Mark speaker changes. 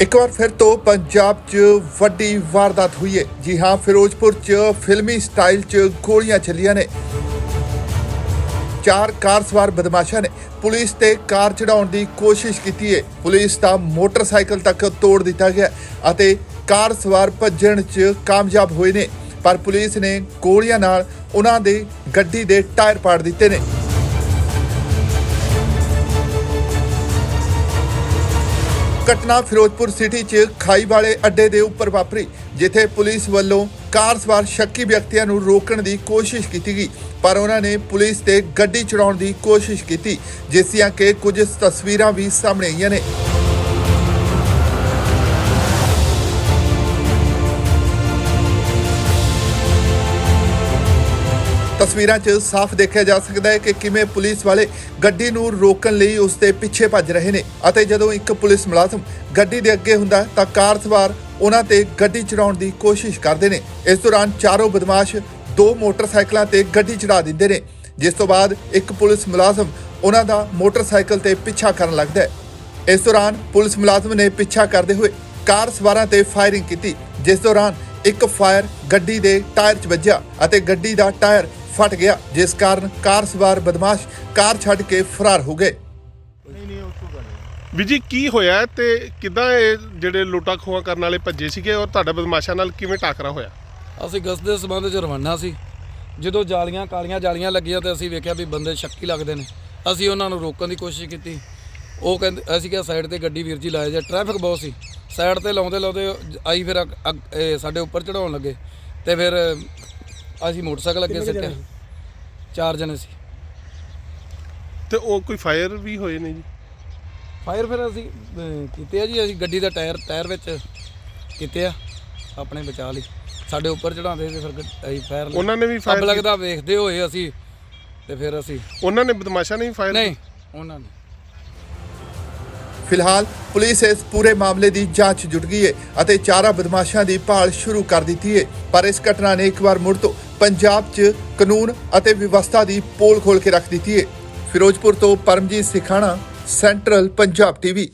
Speaker 1: ਇੱਕ ਵਾਰ ਫਿਰ ਤੋਂ ਪੰਜਾਬ 'ਚ ਵੱਡੀ ਵਾਰਦਾਤ ਹੋਈ ਹੈ। ਜੀ ਹਾਂ, ਫਿਰੋਜ਼ਪੁਰ 'ਚ ਫਿਲਮੀ ਸਟਾਈਲ 'ਚ ਗੋਲੀਆਂ ਚੱਲੀਆਂ ਨੇ। ਚਾਰ ਕਾਰ ਸਵਾਰ ਬਦਮਾਸ਼ਾਂ ਨੇ ਪੁਲਿਸ ਤੇ ਕਾਰ ਚੜਾਉਣ ਦੀ ਕੋਸ਼ਿਸ਼ ਕੀਤੀ ਹੈ। ਪੁਲਿਸ ਦਾ ਮੋਟਰਸਾਈਕਲ ਤੱਕ ਤੋੜ ਦਿੱਤਾ ਗਿਆ ਅਤੇ ਕਾਰ ਸਵਾਰ ਭੱਜਣ 'ਚ ਕਾਮਯਾਬ ਹੋਏ ਨੇ। ਪਰ ਪੁਲਿਸ ਨੇ ਗੋਲੀਆਂ ਨਾਲ ਉਹਨਾਂ ਦੇ ਗੱਡੀ ਦੇ ਟਾਇਰ ਪਾੜ ਦਿੱਤੇ ਨੇ। ਘਟਨਾ ਫਿਰੋਜ਼ਪੁਰ ਸਿਟੀ 'ਚ ਖਾਈ ਵਾਲੇ ਅੱਡੇ ਦੇ ਉੱਪਰ ਵਾਪਰੀ, ਜਿੱਥੇ ਪੁਲਿਸ ਵੱਲੋਂ ਕਾਰ ਸਵਾਰ ਸ਼ੱਕੀ ਵਿਅਕਤੀਆਂ ਨੂੰ ਰੋਕਣ ਦੀ ਕੋਸ਼ਿਸ਼ ਕੀਤੀ ਗਈ, ਪਰ ਉਹਨਾਂ ਨੇ ਪੁਲਿਸ ਤੇ ਗੱਡੀ ਚੜਾਉਣ ਦੀ ਕੋਸ਼ਿਸ਼ ਕੀਤੀ, ਜਿਸ ਦੀਆਂ ਕਿ ਕੁਝ ਤਸਵੀਰਾਂ ਵੀ ਸਾਹਮਣੇ ਆਈਆਂ ਨੇ। ਤਸਵੀਰਾਂ 'ਚ ਸਾਫ਼ ਦੇਖਿਆ ਜਾ ਸਕਦਾ ਹੈ ਕਿ ਕਿਵੇਂ ਪੁਲਿਸ ਵਾਲੇ ਗੱਡੀ ਨੂੰ ਰੋਕਣ ਲਈ ਉਸ ਦੇ ਪਿੱਛੇ ਭੱਜ ਰਹੇ ਨੇ ਅਤੇ ਜਦੋਂ ਇੱਕ ਪੁਲਿਸ ਮੁਲਾਜ਼ਮ ਗੱਡੀ ਦੇ ਅੱਗੇ ਹੁੰਦਾ ਤਾਂ ਕਾਰ ਸਵਾਰ ਉਹਨਾਂ ਤੇ ਗੱਡੀ ਚੜਾਉਣ ਦੀ ਕੋਸ਼ਿਸ਼ ਕਰਦੇ ਨੇ। ਇਸ ਦੌਰਾਨ ਚਾਰੋਂ ਬਦਮਾਸ਼ ਦੋ ਮੋਟਰਸਾਈਕਲਾਂ ਤੇ ਗੱਡੀ ਚੜਾ ਦਿੰਦੇ ਨੇ, ਜਿਸ ਤੋਂ ਬਾਅਦ ਇੱਕ ਪੁਲਿਸ ਮੁਲਾਜ਼ਮ ਉਹਨਾਂ ਦਾ ਮੋਟਰਸਾਈਕਲ ਤੇ ਪਿੱਛਾ ਕਰਨ ਲੱਗਦਾ ਹੈ। ਇਸ ਦੌਰਾਨ ਪੁਲਿਸ ਮੁਲਾਜ਼ਮ ਨੇ ਪਿੱਛਾ ਕਰਦੇ ਹੋਏ ਕਾਰ ਸਵਾਰਾਂ ਤੇ ਫਾਇਰਿੰਗ ਕੀਤੀ, ਜਿਸ ਦੌਰਾਨ ਇੱਕ ਫਾਇਰ ਗੱਡੀ ਦੇ ਟਾਇਰ 'ਚ ਵੱਜਿਆ ਅਤੇ ਗੱਡੀ ਦਾ ਟਾਇਰ ਫਟ ਗਿਆ ਜਿਸ ਕਾਰਨ ਕਾਰ ਸਵਾਰ ਬਦਮਾਸ਼ ਕਾਰ ਛੱਡ ਕੇ ਫਰਾਰ ਹੋ ਗਏ।
Speaker 2: ਵੀ ਜੀ ਕੀ ਹੋਇਆ ਤੇ ਕਿਦਾਂ ਇਹ ਜਿਹੜੇ ਲੁੱਟਾ ਖੋਹਾਂ ਕਰਨ ਵਾਲੇ ਭੱਜੇ ਸੀਗੇ ਔਰ ਤੁਹਾਡਾ ਬਦਮਾਸ਼ਾਂ ਨਾਲ ਕਿਵੇਂ ਟਾਕਰਾ ਹੋਇਆ?
Speaker 3: ਅਸੀਂ ਗਸਤ ਦੇ ਸਬੰਧ 'ਚ ਰਵਾਨਾ ਸੀ। ਜਦੋਂ ਜਾਲੀਆਂ ਕਾਲੀਆਂ ਜਾਲੀਆਂ ਲੱਗੀਆਂ ਤੇ ਅਸੀਂ ਵੇਖਿਆ ਵੀ ਬੰਦੇ ਸ਼ੱਕੀ ਲੱਗਦੇ ਨੇ। ਅਸੀਂ ਉਹਨਾਂ ਨੂੰ ਰੋਕਣ ਦੀ ਕੋਸ਼ਿਸ਼ ਕੀਤੀ। ਉਹ ਕਹਿੰਦੇ ਅਸੀਂ ਕਿਹਾ ਸਾਈਡ ਤੇ ਗੱਡੀ ਵੀਰ ਜੀ ਲਾਏ ਜੇ ਟ੍ਰੈਫਿਕ ਬਹੁਤ ਸੀ। ਸਾਈਡ ਤੇ ਲਾਉਂਦੇ ਲਾਉਂਦੇ ਆਈ ਫਿਰ ਸਾਡੇ ਉੱਪਰ ਚੜਾਉਣ ਲੱਗੇ। ਤੇ ਫਿਰ ਅਸੀਂ ਮੋਟਰਸਾਈਕਲ ਅੱਗੇ ਸਿੱਟਿਆ। ਚਾਰ ਜਣੇ ਸੀ।
Speaker 2: ਤੇ ਉਹ ਕੋਈ ਫਾਇਰ ਵੀ ਹੋਏ ਨੇ ਜੀ?
Speaker 3: ਫਾਇਰ ਫਿਰ ਅਸੀਂ ਅਹ, ਕੀਤੇ ਆ ਜੀ। ਅਸੀਂ ਗੱਡੀ ਦਾ ਟਾਇਰ ਟਾਇਰ ਵਿੱਚ ਕੀਤੇ ਆ ਆਪਣੇ ਬਚਾ ਲਈ। ਸਾਡੇ ਉੱਪਰ ਚੜਾਉਂਦੇ ਤੇ ਫਿਰ ਗੱਡ- ਅਸੀਂ ਫਾਇਰ
Speaker 2: ਉਹਨਾਂ ਨੇ ਵੀ
Speaker 3: ਅੱਬ
Speaker 2: ਫਾਇਰ
Speaker 3: ਲੱਗਦਾ ਵੇਖਦੇ ਹੋਏ ਅਸੀਂ ਤੇ ਫਿਰ ਅਸੀਂ
Speaker 2: ਉਹਨਾਂ ਨੇ ਬਦਮਾਸ਼ਾਂ ਨੇ ਵੀ ਫਾਇਰ
Speaker 3: ਨਹੀਂ ਉਹਨਾਂ ਨੇ।
Speaker 1: ਫਿਲਹਾਲ ਪੁਲਿਸ ਇਸ ਪੂਰੇ ਮਾਮਲੇ ਦੀ ਜਾਂਚ ਜੁਟ ਗਈ ਹੈ ਅਤੇ ਚਾਰਾ ਬਦਮਾਸ਼ਾਂ ਦੀ ਭਾਲ ਸ਼ੁਰੂ ਕਰ ਦਿੱਤੀ ਹੈ। ਪਰ ਇਸ ਘਟਨਾ ਨੇ ਇੱਕ ਵਾਰ ਮੁੜ ਤੋਂ ਪੰਜਾਬ 'ਚ ਕਾਨੂੰਨ ਅਤੇ ਵਿਵਸਥਾ ਦੀ ਪੋਲ ਖੋਲ ਕੇ ਰੱਖ ਦਿੱਤੀ ਹੈ। ਫਿਰੋਜ਼ਪੁਰ ਤੋਂ ਪਰਮਜੀਤ ਸਿਖਾਣਾ, ਸੈਂਟਰਲ ਪੰਜਾਬ ਟੀਵੀ।